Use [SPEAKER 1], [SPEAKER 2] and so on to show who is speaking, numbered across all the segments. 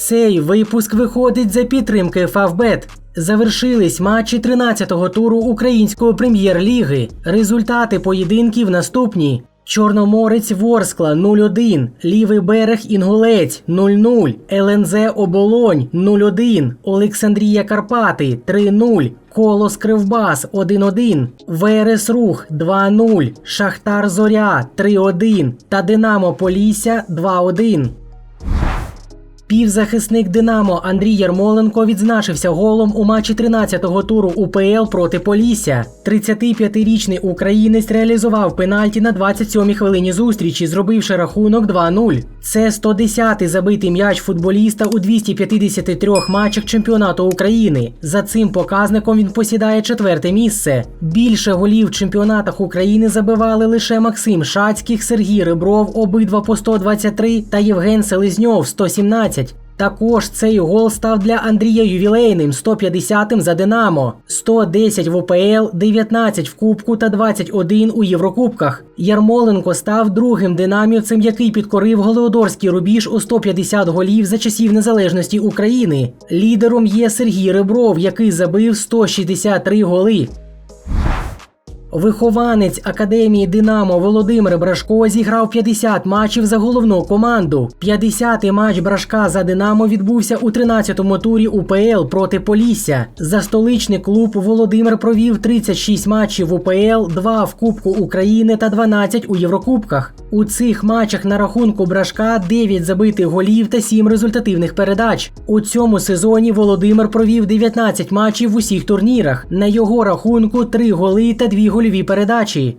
[SPEAKER 1] Цей випуск виходить за підтримки Фавбет. Завершились матчі 13-го туру української прем'єр-ліги. Результати поєдинків наступні: Чорноморець Ворскла 0-1, Лівий берег Інгулець 0-0, ЛНЗ Оболонь 0-1, Олександрія Карпати 3-0, Колос Кривбас 1-1, Верес Рух 2-0, Шахтар Зоря 3-1 та Динамо Полісся 2-1. Півзахисник Динамо Андрій Ярмоленко відзначився голом у матчі 13-го туру УПЛ проти Полісся. 35-річний українець реалізував пенальті на 27-й хвилині зустрічі, зробивши рахунок 2-0. Це 110-й забитий м'яч футболіста у 253 матчах чемпіонату України. За цим показником він посідає четверте місце. Більше голів в чемпіонатах України забивали лише Максим Шацьких, Сергій Ребров, обидва по 123 та Євген Селезньов 117. Також цей гол став для Андрія ювілейним 150-м за Динамо, 110 в ОПЛ, 19 в Кубку та 21 у Єврокубках. Ярмоленко став другим динамівцем, який підкорив Голеодорський рубіж у 150 голів за часів незалежності України. Лідером є Сергій Ребров, який забив 163 голи. Вихованець академії Динамо Володимир Брашко зіграв 50 матчів за головну команду. 50-й матч Брашка за Динамо відбувся у 13-му турі УПЛ проти Полісся. За столичний клуб Володимир провів 36 матчів УПЛ, 2 в Кубку України та 12 у Єврокубках. У цих матчах на рахунку Брашка 9 забитих голів та 7 результативних передач. У цьому сезоні Володимир провів 19 матчів в усіх турнірах. На його рахунку 3 голи та 2 гольові передачі.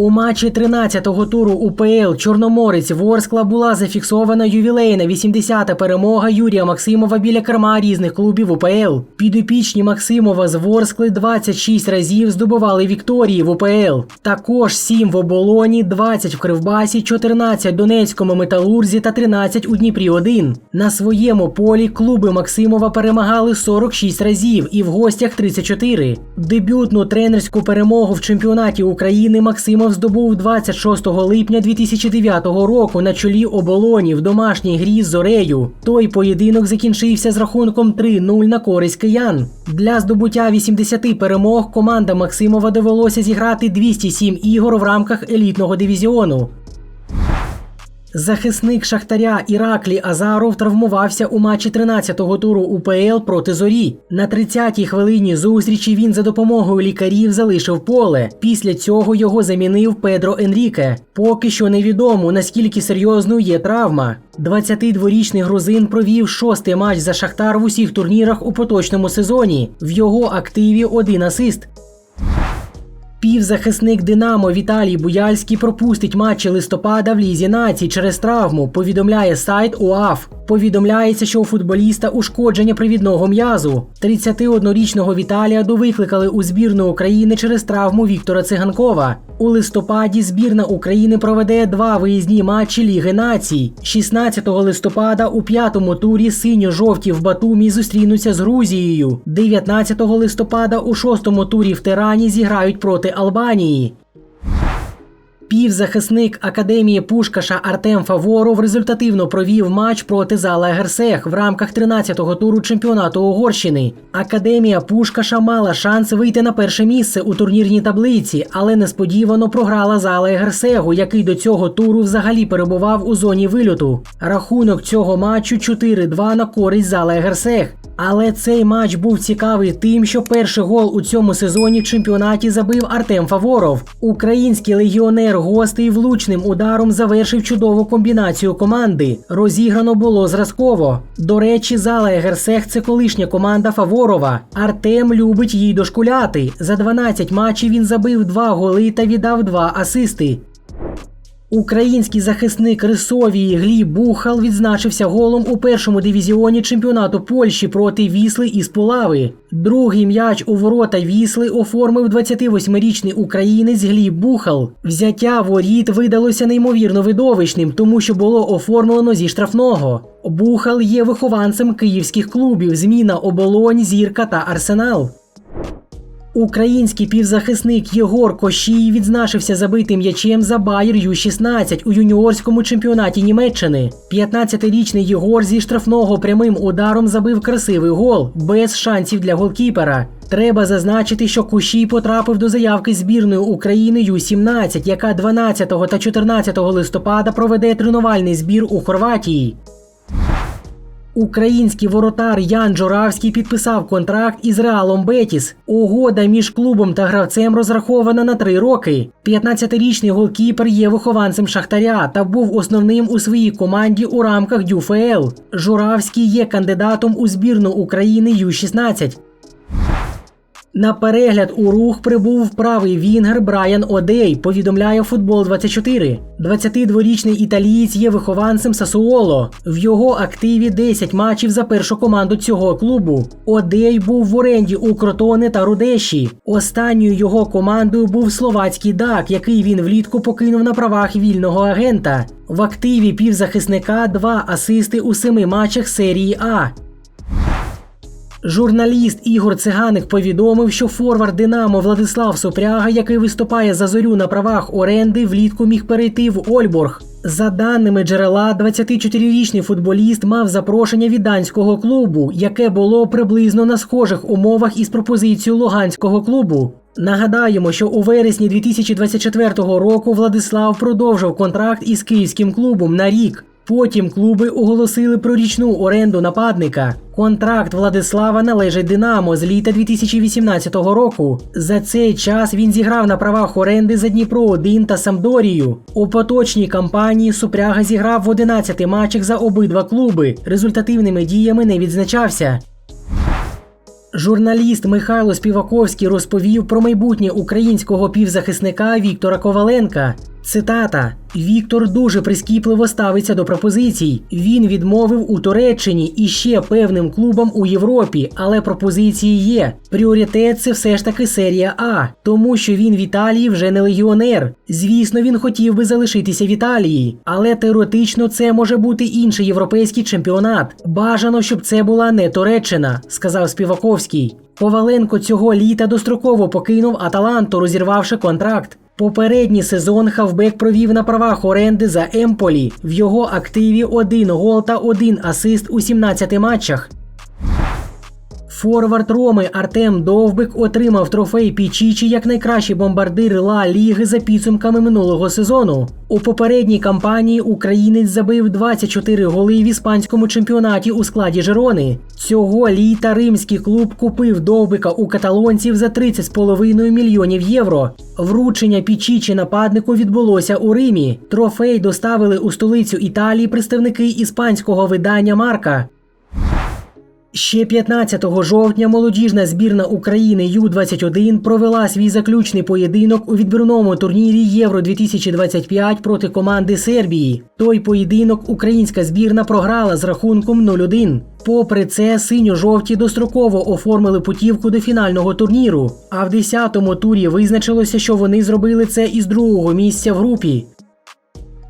[SPEAKER 1] У матчі 13-го туру УПЛ Чорноморець Ворскла була зафіксована ювілейна 80-та перемога Юрія Максимова біля керма різних клубів УПЛ. Підопічні Максимова з Ворскли 26 разів здобували вікторії в УПЛ. Також 7 в оболоні, 20 в Кривбасі, 14 в Донецькому металурзі та 13 у Дніпрі 1 На своєму полі клуби Максимова перемагали 46 разів і в гостях 34. Дебютну тренерську перемогу в чемпіонаті України Максимов здобув 26 липня 2009 року на чолі оболоні в домашній грі з Зорею. Той поєдинок закінчився з рахунком 3-0 на користь киян. Для здобуття 80 перемог команда Максимова довелося зіграти 207 ігор в рамках елітного дивізіону. Захисник Шахтаря Іраклі Азаров травмувався у матчі 13-го туру УПЛ проти зорі. На 30-й хвилині зустрічі він за допомогою лікарів залишив поле. Після цього його замінив Педро Енріке. Поки що невідомо наскільки серйозною є травма. 22-річний грузин провів шостий матч за Шахтар в усіх турнірах у поточному сезоні. В його активі один асист. Півзахисник Динамо Віталій Буяльський пропустить матчі листопада в Лізі націй через травму. Повідомляє сайт УАФ. Повідомляється, що у футболіста ушкодження привідного м'язу. 31-річного Віталія довикликали у збірну України через травму Віктора Циганкова. У листопаді збірна України проведе два виїзні матчі Ліги націй. 16 листопада у п'ятому турі синьо-жовті в Батумі зустрінуться з Грузією. 19 листопада у шостому турі в Тирані зіграють проти Албанії. Півзахисник академії Пушкаша Артем Фаворов результативно провів матч проти Зала Герсех в рамках 13-го туру чемпіонату Угорщини. Академія Пушкаша мала шанс вийти на перше місце у турнірній таблиці, але несподівано програла Зала Герсегу, який до цього туру взагалі перебував у зоні вильоту. Рахунок цього матчу 4-2 на користь Зала Герсех. Але цей матч був цікавий тим, що перший гол у цьому сезоні в чемпіонаті забив Артем Фаворов. Український легіонер гостей влучним ударом завершив чудову комбінацію команди. Розіграно було зразково. До речі, зала Герсех це колишня команда Фаворова. Артем любить їй дошкуляти. За 12 матчів він забив 2 голи та віддав 2 асисти. Український захисник Рисовії Гліб Бухал відзначився голом у першому дивізіоні чемпіонату Польщі проти Вісли із Полави. Другий м'яч у ворота Вісли оформив 28-річний українець Гліб Бухал. Взяття воріт видалося неймовірно видовищним, тому що було оформлено зі штрафного. Бухал є вихованцем київських клубів Зміна Оболонь, Зірка та Арсенал. Український півзахисник Єгор Кощій відзначився забитим м'ячем за Байер Ю-16 у юніорському чемпіонаті Німеччини. 15-річний Єгор зі штрафного прямим ударом забив красивий гол без шансів для голкіпера. Треба зазначити, що Кущій потрапив до заявки збірної України Ю-17, яка 12 та 14 листопада проведе тренувальний збір у Хорватії. Український воротар Ян Джоравський підписав контракт із Реалом Бетіс. Угода між клубом та гравцем розрахована на три роки. 15-річний голкіпер є вихованцем Шахтаря та був основним у своїй команді у рамках ДЮФЛ. Журавський є кандидатом у збірну України Ю-16. На перегляд у рух прибув правий вінгер Брайан Одей, повідомляє футбол 24 22-річний італієць є вихованцем Сасуоло. В його активі 10 матчів за першу команду цього клубу. Одей був в оренді у Кротоне та Рудеші. Останньою його командою був словацький Дак, який він влітку покинув на правах вільного агента. В активі півзахисника два асисти у семи матчах серії А. Журналіст Ігор Циганик повідомив, що форвард Динамо Владислав Сопряга, який виступає за зорю на правах оренди, влітку міг перейти в Ольборг. За даними джерела, 24-річний футболіст мав запрошення від данського клубу, яке було приблизно на схожих умовах із пропозицією луганського клубу. Нагадаємо, що у вересні 2024 року Владислав продовжив контракт із київським клубом на рік. Потім клуби оголосили про річну оренду нападника. Контракт Владислава належить Динамо з літа 2018 року. За цей час він зіграв на правах оренди за Дніпро 1 та Самдорію. У поточній кампанії Супряга зіграв в 11 матчах за обидва клуби. Результативними діями не відзначався. Журналіст Михайло Співаковський розповів про майбутнє українського півзахисника Віктора Коваленка. Цитата: Віктор дуже прискіпливо ставиться до пропозицій. Він відмовив у Туреччині і ще певним клубам у Європі, але пропозиції є. Пріоритет це все ж таки серія А, тому що він в Італії вже не легіонер. Звісно, він хотів би залишитися в Італії, але теоретично це може бути інший європейський чемпіонат. Бажано, щоб це була не Туреччина, сказав Співаковський. Коваленко цього літа достроково покинув Аталанту, розірвавши контракт. Попередній сезон Хавбек провів на правах оренди за Емполі. В його активі один гол та один асист у 17 матчах. Форвард Роми Артем Довбик отримав трофей Пічічі як найкращий бомбардир Ла Ліги за підсумками минулого сезону. У попередній кампанії українець забив 24 голи в іспанському чемпіонаті у складі Жерони. Цього літа римський клуб купив Довбика у каталонців за 30,5 мільйонів євро. Вручення Пічічі нападнику відбулося у Римі. Трофей доставили у столицю Італії представники іспанського видання Марка. Ще 15 жовтня молодіжна збірна України Ю-21 провела свій заключний поєдинок у відбірному турнірі Євро 2025 проти команди Сербії. Той поєдинок українська збірна програла з рахунком 0-1. Попри це, синьо-жовті достроково оформили путівку до фінального турніру. А в 10-му турі визначилося, що вони зробили це із другого місця в групі.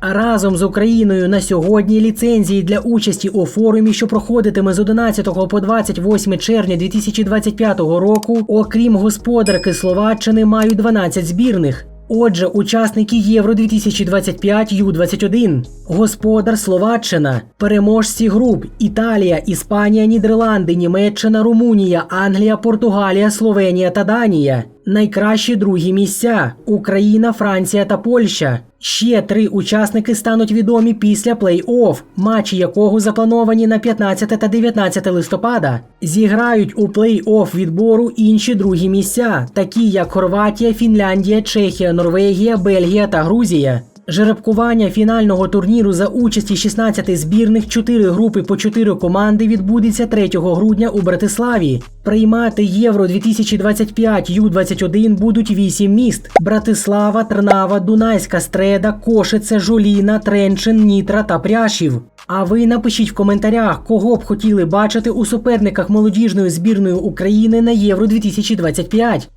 [SPEAKER 1] Разом з Україною на сьогодні ліцензії для участі у форумі, що проходитиме з 11 по 28 червня 2025 року, окрім господарки Словаччини, мають 12 збірних. Отже, учасники Євро 2025 Ю-21, господар Словаччина, переможці груп Італія, Іспанія, Нідерланди, Німеччина, Румунія, Англія, Португалія, Словенія та Данія. Найкращі другі місця Україна, Франція та Польща. Ще три учасники стануть відомі після плей-офф, матчі якого заплановані на 15 та 19 листопада. Зіграють у плей-офф відбору інші другі місця, такі як Хорватія, Фінляндія, Чехія, Норвегія, Бельгія та Грузія. Жеребкування фінального турніру за участі 16 збірних 4 групи по 4 команди відбудеться 3 грудня у Братиславі. Приймати Євро 2025 Ю-21 будуть 8 міст: Братислава, Трнава, Дунайська Стреда, Кошице, Жуліна, Тренчин, Нітра та Пряшів. А ви напишіть в коментарях, кого б хотіли бачити у суперниках молодіжної збірної України на Євро 2025.